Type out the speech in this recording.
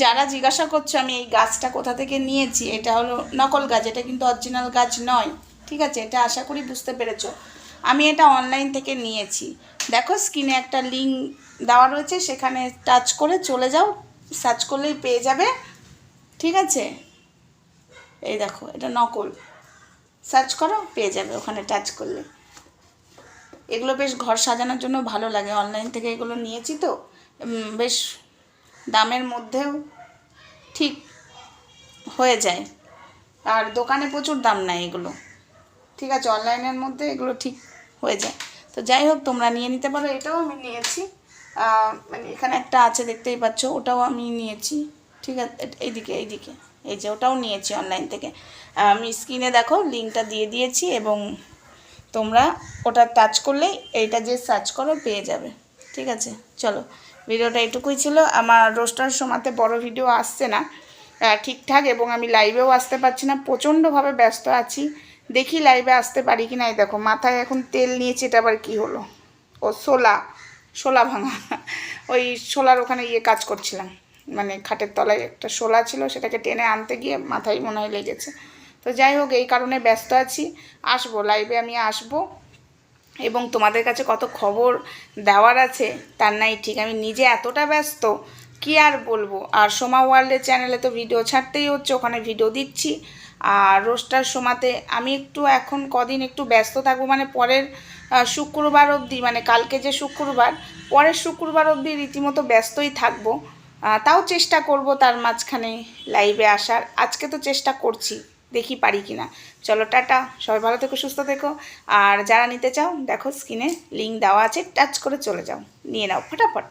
যারা জিজ্ঞাসা করছ আমি এই গাছটা কোথা থেকে নিয়েছি, এটা হলো নকল গাছ, এটা কিন্তু অরিজিনাল গাছ নয়, ঠিক আছে? এটা আশা করি বুঝতে পেরেছ। আমি এটা অনলাইন থেকে নিয়েছি। দেখো স্ক্রিনে একটা লিঙ্ক দেওয়া রয়েছে, সেখানে টাচ করে চলে যাও সার্চ করলেই পেয়ে যাবে, ঠিক আছে? এই দেখো, এটা নকল। সার্চ করো, পেয়ে যাবে ওখানে টাচ করলে। এগুলো বেশ ঘর সাজানোর জন্য ভালো লাগে। অনলাইন থেকে এগুলো নিয়েছি তো। বেশ দামের মধ্যেও ঠিক হয়ে যায়। আর দোকানে প্রচুর দাম নেয় এগুলো। ঠিক আছে, অনলাইনের মধ্যে এগুলো ঠিক হয়ে যায়। তো যাই হোক, তোমরা নিয়ে নিতে পারো। এটাও আমি নিয়েছি। মানে এখানে একটা আছে, দেখতেই পাচ্ছ, ওটাও আমি নিয়েছি। ঠিক আছে এইদিকে এইদিকে, এই যে ওটাও নিয়েছি অনলাইন থেকে। আমি স্ক্রিনে দেখো, লিঙ্কটা দিয়ে দিয়েছি এবং তোমরা ওটা টাচ করলেই এইটা যে সার্চ করো, পেয়ে যাবে। ঠিক আছে, চলো। ভিডিওটা এটুকুই ছিল। আমার রোস্টার সময়তে বড় ভিডিও আসছে না ঠিকঠাক এবং আমি লাইভেও আসতে পারছি না, প্রচণ্ডভাবে ব্যস্ত আছি। দেখি লাইভে আসতে পারি কি না এই দেখো, মাথায় এখন তেল নিয়েছি, এটা আবার কী হলো? ও শোলা শোলা ভাঙা। ওই শোলার ওখানে ইয়ে কাজ করছিলাম মানে খাটের তলায় একটা শোলা ছিল, সেটাকে টেনে আনতে গিয়ে মাথায় মনে হয় লেগেছে। তো যাই হোক, এই কারণে ব্যস্ত আছি। আসব, লাইভে আমি আসব। এবং তোমাদের কাছে কত খবর দেওয়ার আছে, তার নাই ঠিক। আমি নিজে এতটা ব্যস্ত, কি আর বলব? আর সোমা ওয়ার্ল্ডের চ্যানেলে তো ভিডিও ছাড়তেই হচ্ছে, ওখানে ভিডিও দিচ্ছি। আর রোস্টার সোমাতে আমি একটু এখন কদিন একটু ব্যস্ত থাকব মানে পরের শুক্রবার অবধি মানে কালকে যে শুক্রবার, পরের শুক্রবার অবধি রীতিমতো ব্যস্তই থাকব। তাও চেষ্টা করব তার মাঝখানে লাইভে আসার। আজকে তো চেষ্টা করছি। দেখি পারি কি না চলো, টাটা। সবাই ভালো থেকো, সুস্থ থেকো। আর যারা নিতে চাও, দেখো, স্ক্রিনে লিঙ্ক দেওয়া আছে টাচ করে চলে যাও। নিয়ে নাও, ফটাফট।